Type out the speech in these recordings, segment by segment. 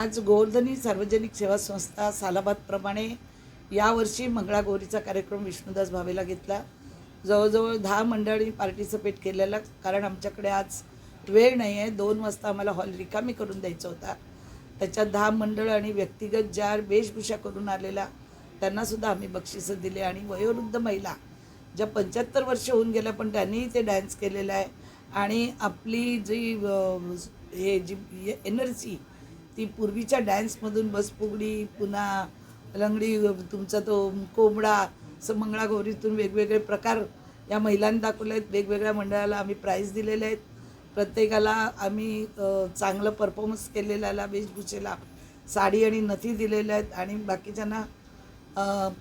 आज गोवर्धनी सार्वजनिक सेवा संस्था सालाबादप्रमाणे यावर्षी मंगळागौरीचा कार्यक्रम विष्णुदास भावेला घेतला. जवळजवळ दहा मंडळी पार्टिसिपेट केलेला कारण आमच्याकडे आज वेळ नाही आहे दोन वाजता आम्हाला हॉल रिकामी करून द्यायचा होता. त्याच्यात दहा मंडळ आणि व्यक्तिगत ज्या वेशभूषा करून आलेला त्यांनासुद्धा आम्ही बक्षिसं दिले. आणि वयोवृद्ध महिला ज्या पंच्याहत्तर वर्ष होऊन गेल्या पण त्यांनीही ते डान्स केलेलं आहे. आणि आपली जी हे जी एनर्जी ती पूर्वीच्या डॅन्समधून बसफुगडी पुन्हा लंगडी तुमचा तो कोंबडा असं मंगळागौरीतून वेगवेगळे प्रकार या महिलांनी दाखवले आहेत. वेगवेगळ्या मंडळाला आम्ही प्राईज दिलेले आहेत. प्रत्येकाला आम्ही चांगलं परफॉर्मन्स केलेल्याला वेशभूषेला साडी आणि नथी दिलेल्या आहेत. आणि बाकीच्यांना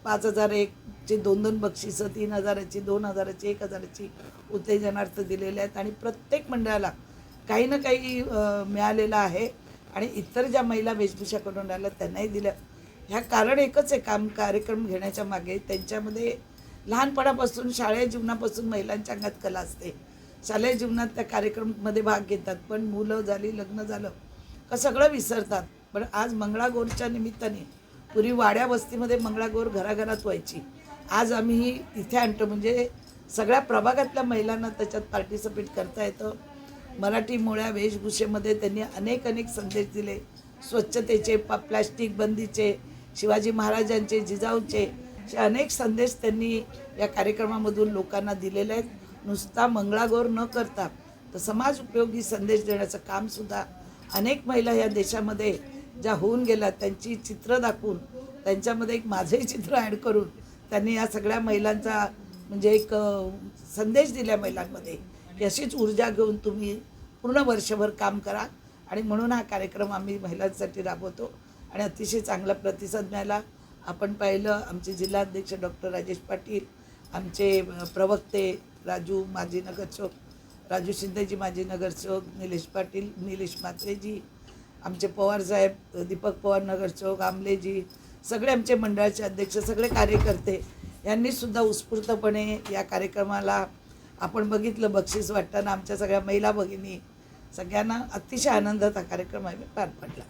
पाच हजार एकचे दोन दोन बक्षिसं तीन हजाराची दोन हजाराची एक हजाराची उत्तेजनार्थ दिलेले आहेत. आणि प्रत्येक मंडळाला काही ना काही मिळालेलं आहे. आणि इतर ज्या महिला वेशभूषा करून राहिल्या त्यांनाही दिलं ह्या कारण एकच आहे काम कार्यक्रम घेण्याच्या मागे त्यांच्यामध्ये लहानपणापासून शालेय जीवनापासून महिलांच्या अंगात कला असते. शालेय जीवनात त्या कार्यक्रममध्ये भाग घेतात पण मुलं झाली लग्न झालं का सगळं विसरतात. पण आज मंगळागौरच्या निमित्ताने पूर्वी वाड्या वस्तीमध्ये मंगळागौर घराघरात व्हायची. आज आम्ही इथे आणतो म्हणजे सगळ्या प्रभागातल्या महिलांना त्याच्यात पार्टिसिपेट करता येतं. मराठी मुळ्या वेशभूषेमध्ये त्यांनी अनेक अनेक संदेश दिले. स्वच्छतेचे प प्लॅस्टिक बंदीचे शिवाजी महाराजांचे जिजाऊंचे असे अनेक संदेश त्यांनी या कार्यक्रमामधून लोकांना दिलेले आहेत. नुसता मंगळागौर न करता तर समाज उपयोगी संदेश देण्याचं कामसुद्धा अनेक महिला या देशामध्ये ज्या होऊन गेल्या त्यांची चित्र दाखवून त्यांच्यामध्ये एक माझंही चित्र ॲड करून त्यांनी या सगळ्या महिलांचा म्हणजे एक संदेश दिला महिलांमध्ये. की अशीच ऊर्जा घेऊन तुम्ही पूर्ण वर्षभर काम करा. आणि म्हणून हा कार्यक्रम आम्ही महिलांसाठी राबवतो. आणि अतिशय चांगला प्रतिसाद मिळाला. आपण पाहिलं आमचे जिल्हाध्यक्ष डॉक्टर राजेश पाटील आमचे प्रवक्ते राजू माजी नगरसेवक राजू शिंदेजी माजी नगरसेवक निलेश पाटील निलेश म्हात्रेजी आमचे पवारसाहेब दीपक पवार नगरसेवक आमलेजी सगळे आमचे मंडळाचे अध्यक्ष सगळे कार्यकर्ते यांनीसुद्धा उत्स्फूर्तपणे या कार्यक्रमाला आपण बघितलं. बक्षीस वाटताना आमच्या सगळ्या महिला भगिनी सगळ्यांना अतिशय आनंदात हा कार्यक्रम आम्ही पार पडला.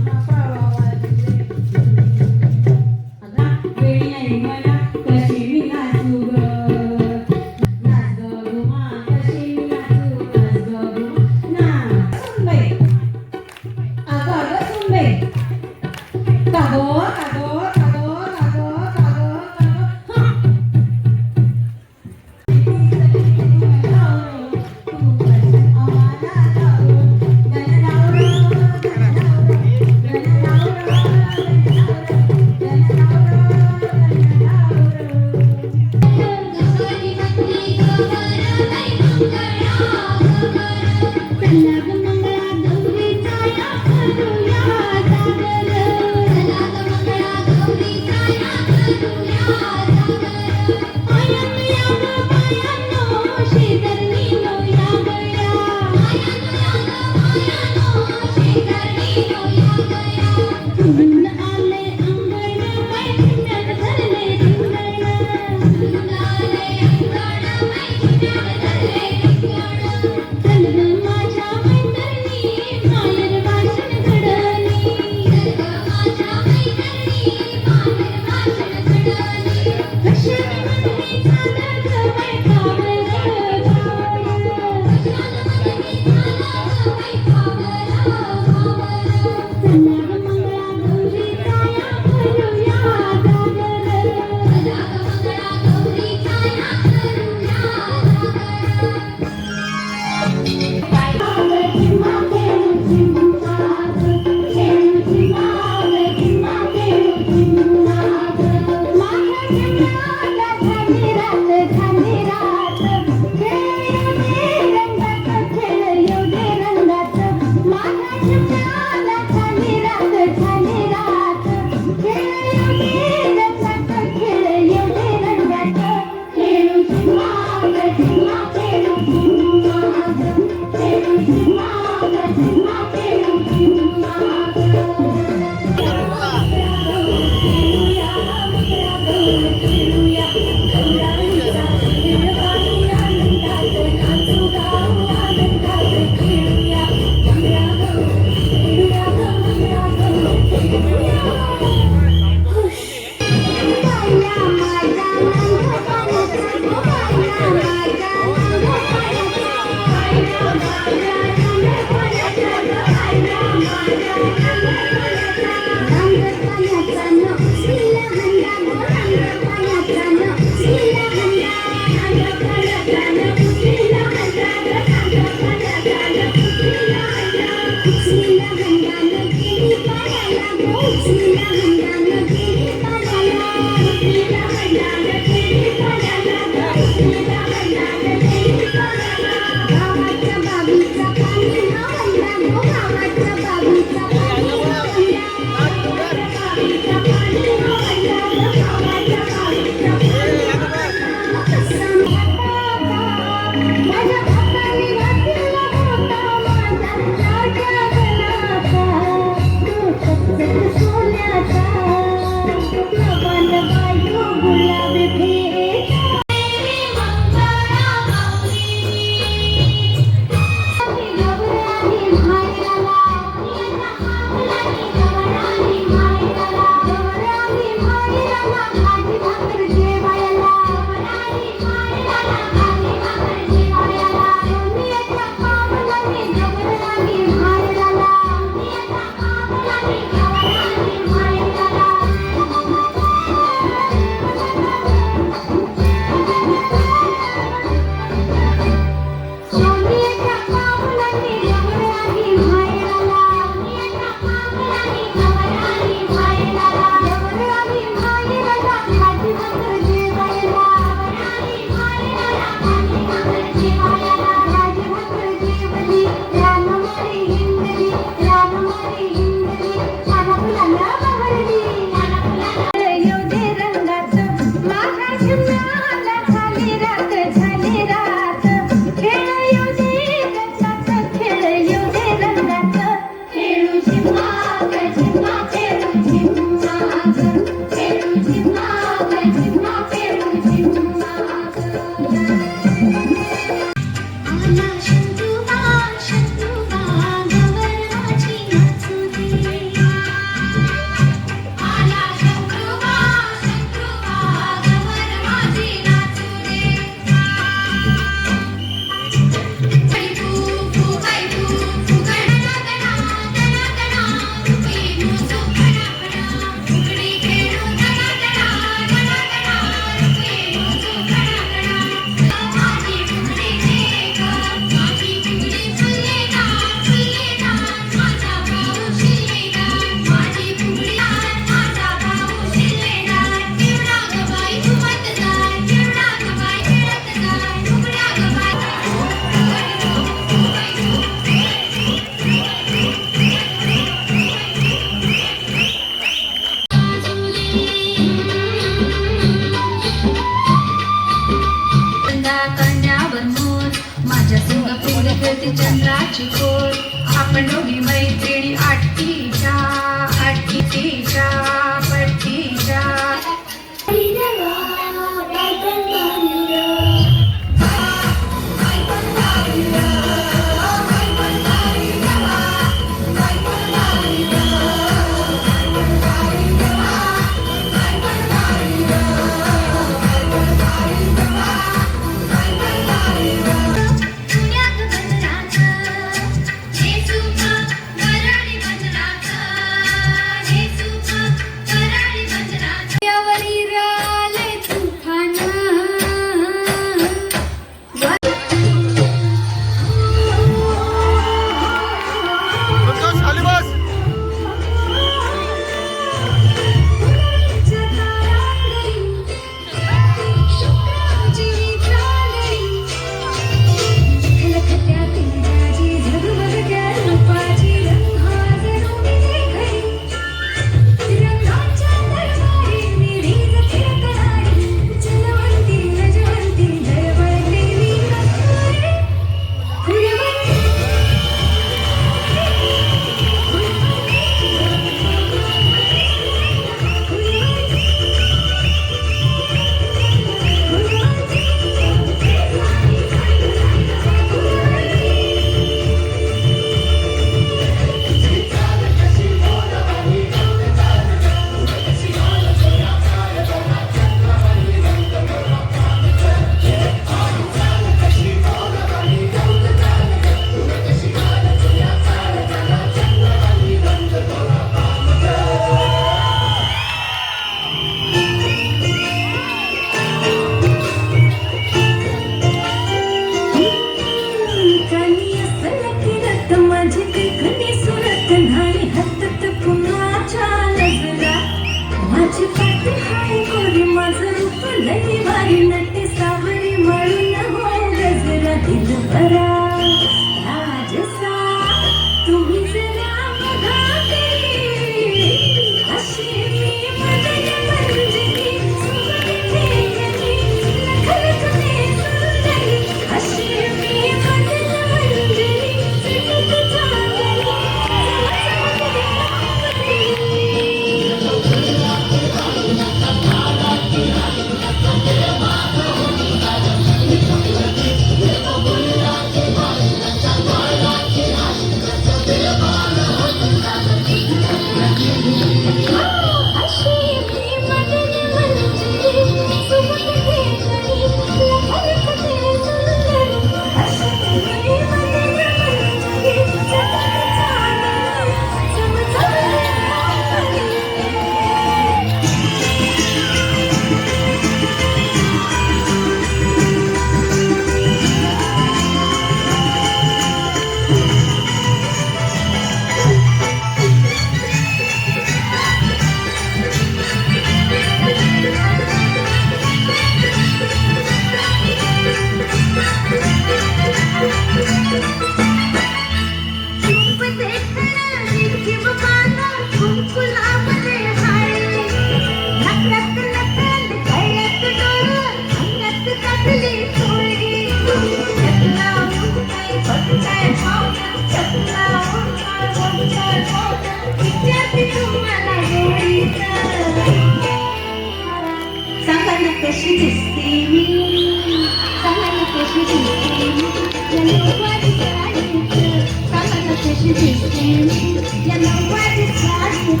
मी या नऊवारी साडीत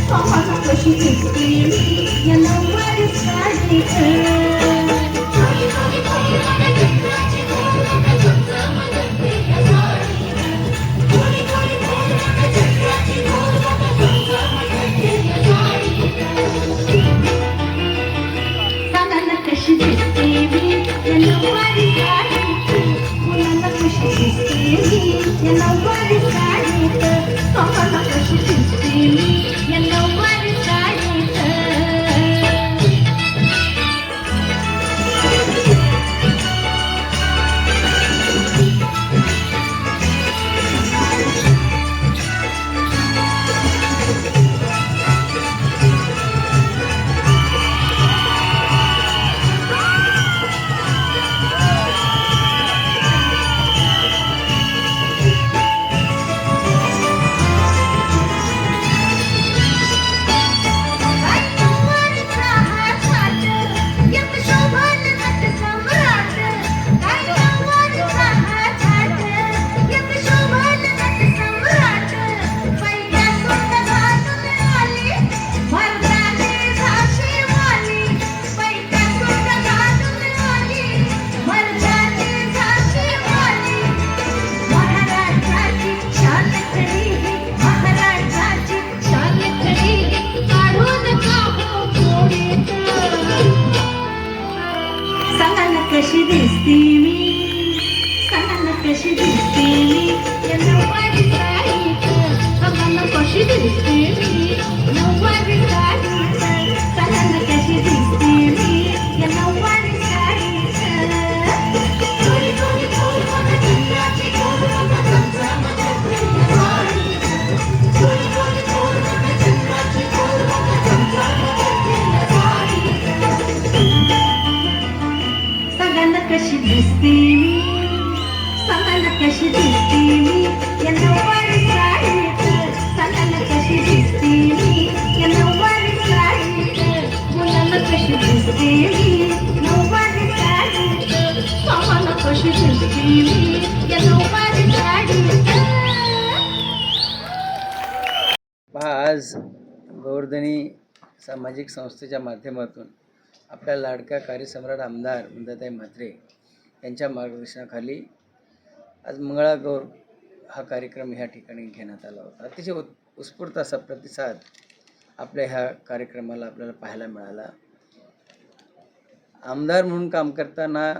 सांगा ना कशी दिसते मी या नऊवारी साडीत कशी दिसते मी? सांगा कशी दिसते मी? या नऊवारी साडीत सांगा कशी दिसते मी? या नऊवारी साडीत मुलांना कशी दिसते मी? नऊवारी साडीत मामाला कशी दिसते मी? या नऊवारी साडीत आज गोवर्धनी सामाजिक संस्थेच्या माध्यमातून आपल्या लाडक्या कार्यसम्राट आमदार वृंदाताई म्हात्रे यांच्या मार्गदर्शनाखाली आज मंगळागौर हा कार्यक्रम ह्या ठिकाणी घेण्यात आला होता. अतिशय उत् उत्स्फूर्त असा प्रतिसाद आपल्या ह्या कार्यक्रमाला आपल्याला पाहायला मिळाला. आमदार म्हणून काम करताना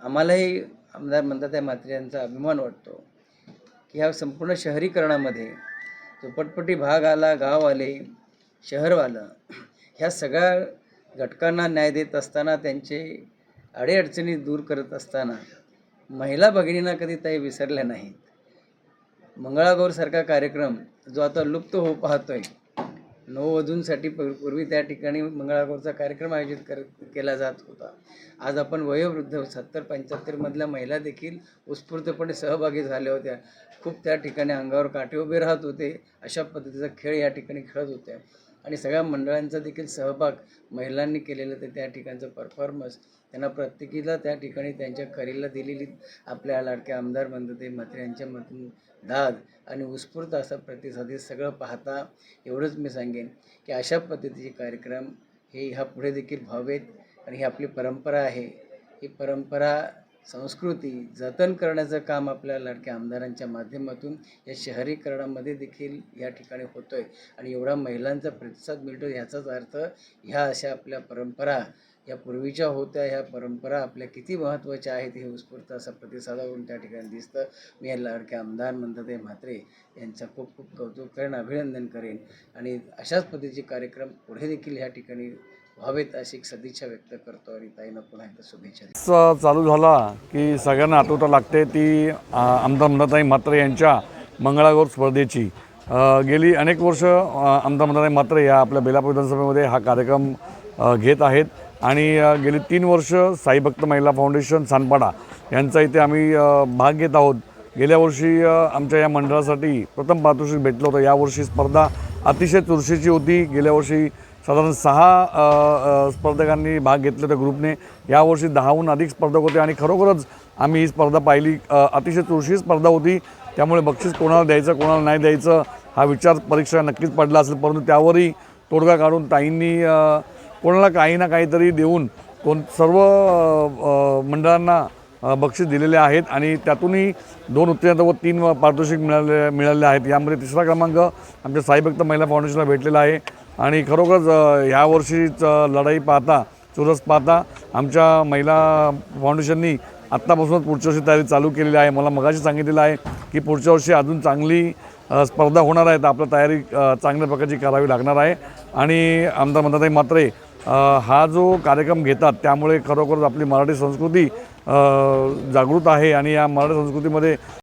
आम्हालाही आमदार म्हणतात म्हात्रे यांचा अभिमान वाटतो की ह्या संपूर्ण शहरीकरणामध्ये झोपटपटी भाग आला गाव आले शहरवालं ह्या सगळ्या घटकांना न्याय देत असताना त्यांचे अडीअडचणी दूर करत असताना महिला भगिनींना कधी ताई विसरल्या नाहीत. मंगळागौरसारखा कार्यक्रम जो आता लुप्त होऊ पाहतोय. नववधूंसाठी पूर्वी त्या ठिकाणी मंगळागौरचा कार्यक्रम आयोजित कर केला जात होता. आज आपण वयोवृद्ध सत्तर पंच्याहत्तरमधल्या महिला देखील उत्स्फूर्तपणे सहभागी झाल्या होत्या. खूप त्या ठिकाणी अंगावर काटे उभे राहत होते. अशा पद्धतीचा खेळ या ठिकाणी खेळत होत्या. आणि सगळ्या मंडळांचा देखील सहभाग महिलांनी केलेलं ते त्या ठिकाणचं परफॉर्मन्स त्यांना प्रत्येकीला त्या ठिकाणी त्यांच्या करीला दिलेली आपल्या लाडक्या आमदार बंधुते मात्र यांच्यामधून दाद आणि उत्स्फूर्त असा प्रतिसाद हे सगळं पाहता एवढंच मी सांगेन की अशा पद्धतीचे कार्यक्रम हे ह्या पुढे देखील व्हावेत आणि ही आपली परंपरा आहे. ही परंपरा संस्कृती जतन करण्याचं काम आपल्या लाडक्या आमदारांच्या माध्यमातून या शहरीकरणामध्ये देखील या ठिकाणी होतो आहे आणि एवढा महिलांचा प्रतिसाद मिळतो ह्याचाच अर्थ ह्या अशा आपल्या परंपरा या पूर्वीच्या होत्या ह्या परंपरा आपल्या किती महत्त्वाच्या आहेत हे उत्स्फूर्त असा प्रतिसादावरून त्या ठिकाणी दिसतं. मी या लाडक्या आमदार म्हणतात म्हात्रे यांचं खूप खूप कौतुक करेन अभिनंदन करेन. आणि अशाच पद्धतीचे कार्यक्रम पुढे देखील ह्या ठिकाणी व्हावेत अशी एक सदिच्छा व्यक्त करतो आणि ताईंना पुन्हा एकदा शुभेच्छा चालू झाला की सगळ्यांना आठवता लागते ती आमदार मंदाताई म्हात्रे यांच्या मंगळागौर स्पर्धेची. गेली अनेक वर्ष आमदार मंदाताई म्हात्रे या आपल्या बेलापूर विधानसभेमध्ये हा कार्यक्रम घेत आहेत. आणि गेली तीन वर्ष साईभक्त महिला फाउंडेशन सानपाडा यांचा इथे आम्ही भाग घेत आहोत. गेल्या वर्षी आमच्या या मंडळासाठी प्रथम पारितोषिक भेटलं होतं. यावर्षी स्पर्धा अतिशय चुरशीची होती. गेल्या वर्षी साधारण सहा स्पर्धकांनी भाग घेतले त्या ग्रुपने. यावर्षी दहाहून अधिक स्पर्धक होते आणि खरोखरच आम्ही ही स्पर्धा पाहिली. अतिशय चुरशी स्पर्धा होती. त्यामुळे बक्षीस कोणाला द्यायचं कोणाला नाही द्यायचं हा विचार परीक्षा नक्कीच पडला असेल. परंतु त्यावरही तोडगा काढून ताईंनी कोणाला काही ना काहीतरी देऊन कोण सर्व मंडळांना बक्षीस दिलेले आहेत आणि त्यातूनही दोन उत्तीर्ण व तीन पारितोषिक मिळाले मिळाले आहेत. यामध्ये तिसरा क्रमांक आमच्या साईभक्त महिला फाउंडेशनला भेटलेला आहे. आणि खरोखरच ह्या वर्षीच लढाई पाहता चुरस पाहता आमच्या महिला फाउंडेशननी आत्तापासूनच पुढच्या वर्षी तयारी चालू केलेली आहे. मला मगाशी सांगितलेलं आहे की पुढच्या वर्षी अजून चांगली स्पर्धा होणार आहे. तर आपल्या तयारी चांगल्या प्रकारची करावी लागणार आहे. आणि आमदार म्हणतात मात्रे हा जो कार्यक्रम घेतात त्यामुळे खरोखरच आपली मराठी संस्कृती जागृत आहे. आणि या मराठी संस्कृतीमध्ये